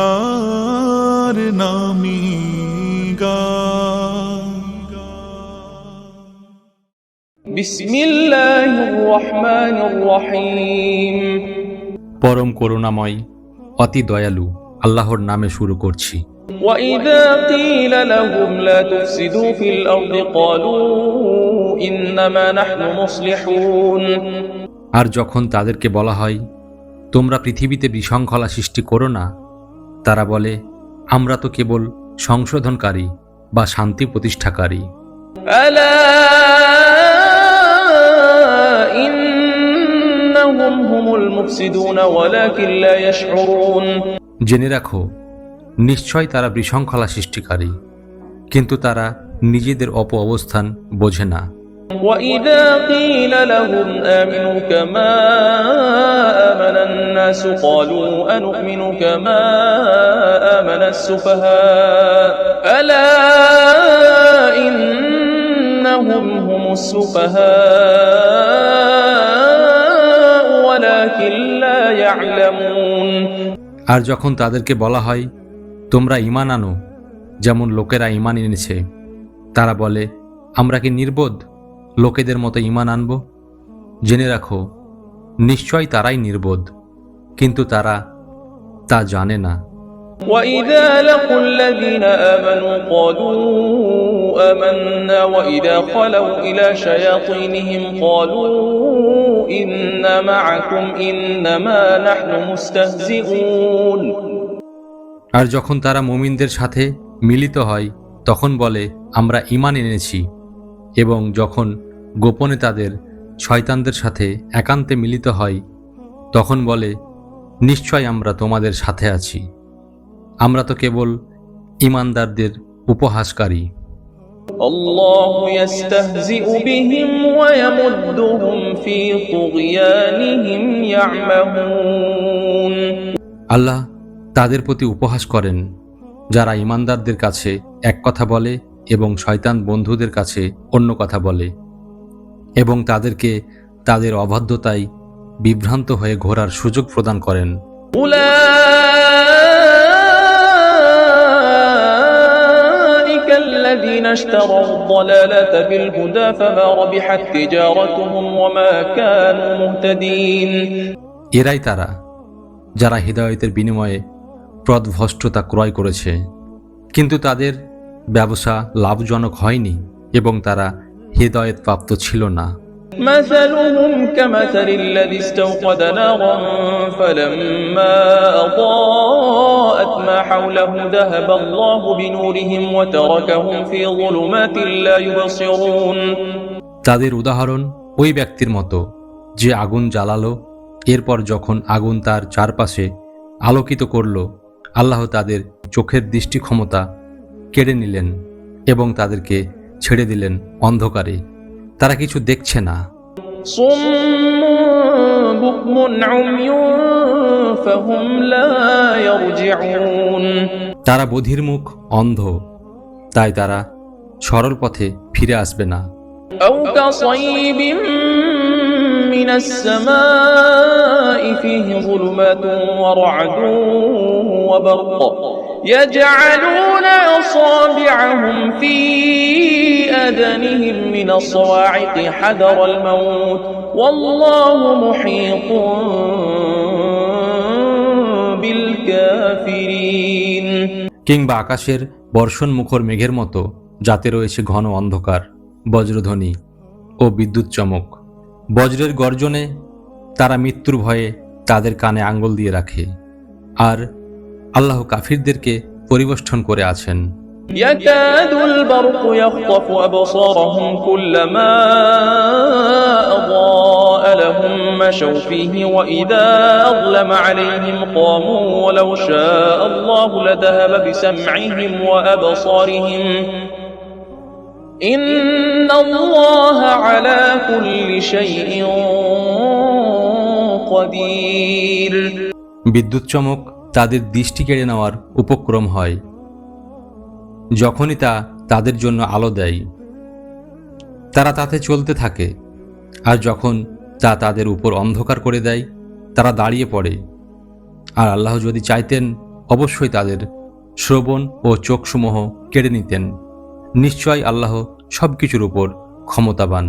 আল্লাহর নামে গান بسم الله الرحمن الرحيم পরম করুণাময় অতি দয়ালু আল্লাহর নামে শুরু করছি وإذا قيل لهم لا تفسدوا في الأرض قالوا إنما نحن مصلحون আর যখন তাদেরকে বলা হয় তোমরা পৃথিবীতে বিশৃঙ্খলা সৃষ্টি করো না তারা বলে আমরা তো কেবল সংশোধনকারী বা শান্তি প্রতিষ্ঠাকারী। জেনে রাখো নিশ্চয় তারা বিশৃঙ্খলা সৃষ্টিকারী কিন্তু তারা নিজেদের অপ অবস্থান বোঝে না। وإذا قيل لهم آمنوا كما آمن الناس قالوا أنؤمن كما آمن السفهاء ألا إنهم هم السفهاء ولكن لا يعلمون আর যখন তাদেরকে বলা হয় তোমরা ইমান আনো যেমন লোকেরা ইমান এনেছে তারা বলে আমরা কি নির্বোধ লোকেদের মতো ইমান আনব জেনে রাখো নিশ্চয় তারাই নির্বোধ কিন্তু তারা তা জানে না وإذا لقوا الذين آمنوا قالوا آمنا وإذا خلوا إلى شياطينهم قالوا إنا معكم إنما نحن مستهزئون আর যখন তারা মুমিনদের সাথে মিলিত হয় তখন বলে আমরা ইমান এনেছি এবং যখন গোপনে তাদের শয়তানদের সাথে একান্তে মিলিত হয় তখন বলে নিশ্চয় আমরা তোমাদের সাথে আছি আমরা তো কেবল ইমানদারদের উপহাসকারী الله يستهزئ بهم ويمدهم في طغيانهم يعمهون আল্লাহ তাদের প্রতি উপহাস করেন যারা ইমানদারদের কাছে এক কথা বলে এবং শয়তান বন্ধুদের কাছে অন্য কথা বলে এবং তাদেরকে তাদের অবাধ্যতায় বিভ্রান্ত হয়ে ঘোরার সুযোগ প্রদান করেন। এরাই তারা যারা হৃদয়তের বিনিময়ে প্রদভষ্টতা ক্রয় করেছে। কিন্তু তাদের ব্যবসা লাভজনক হয়নি এবং তারা হৃদয়ত প্রাপ্ত ছিল না مثلهم كمثل الذي استوقد نارا فلما أضاءت ما حوله ذهب الله بنورهم وتركهم في ظلمات لا يبصرون তাদের উদাহরণ ওই ব্যক্তির মতো যে আগুন জ্বালালো এরপর যখন আগুন তার চারপাশে আলোকিত করল আল্লাহ তাদের চোখের দৃষ্টি ক্ষমতা কেড়ে নিলেন এবং তাদেরকে ছেড়ে দিলেন অন্ধকারে তারা কিছু দেখছে না صم بكم عمي فهم لا يرجعون তারা বধির মুখ অন্ধ তাই তারা সরল পথে ফিরে আসবে না أو كصيب من السماء فيه ظلمات ورعد وبرق يجعلون أصابعهم في آذانهم من الصواعق حذر الموت والله محيط بالكافرين কিংবা আকাশের বর্ষণ মুখর মেঘের মতো যাতে রয়েছে ঘন অন্ধকার বজ্রধ্বনি ও বিদ্যুৎ চমক বজ্রের গর্জনে তারা মৃত্যুর ভয়ে তাদের কানে আঙ্গুল দিয়ে রাখে আর আল্লাহ কাফিরদেরকে পরিবেষ্টন করে আছেন يكاد البرق يخطف أبصارهم كلما أضاء لهم مشوا فيه وإذا أظلم عليهم قاموا ولو شاء الله لذهب بسمعهم وأبصارهم إن الله على كل شيء قدير বিদ্যুৎ চমক তাদের দৃষ্টি কেড়ে নেওয়ার উপক্রম হয়, যখনই তা তাদের জন্য আলো দেয়। তারা তাতে চলতে থাকে, আর যখন তা তাদের উপর অন্ধকার করে দেয়, তারা দাঁড়িয়ে পড়ে। আর আল্লাহ যদি চাইতেন, অবশ্যই তাদের শ্রবণ ও চোখসমূহ কেড়ে নিতেন। নিশ্চয় আল্লাহ সব কিছুর উপর ক্ষমতাবান।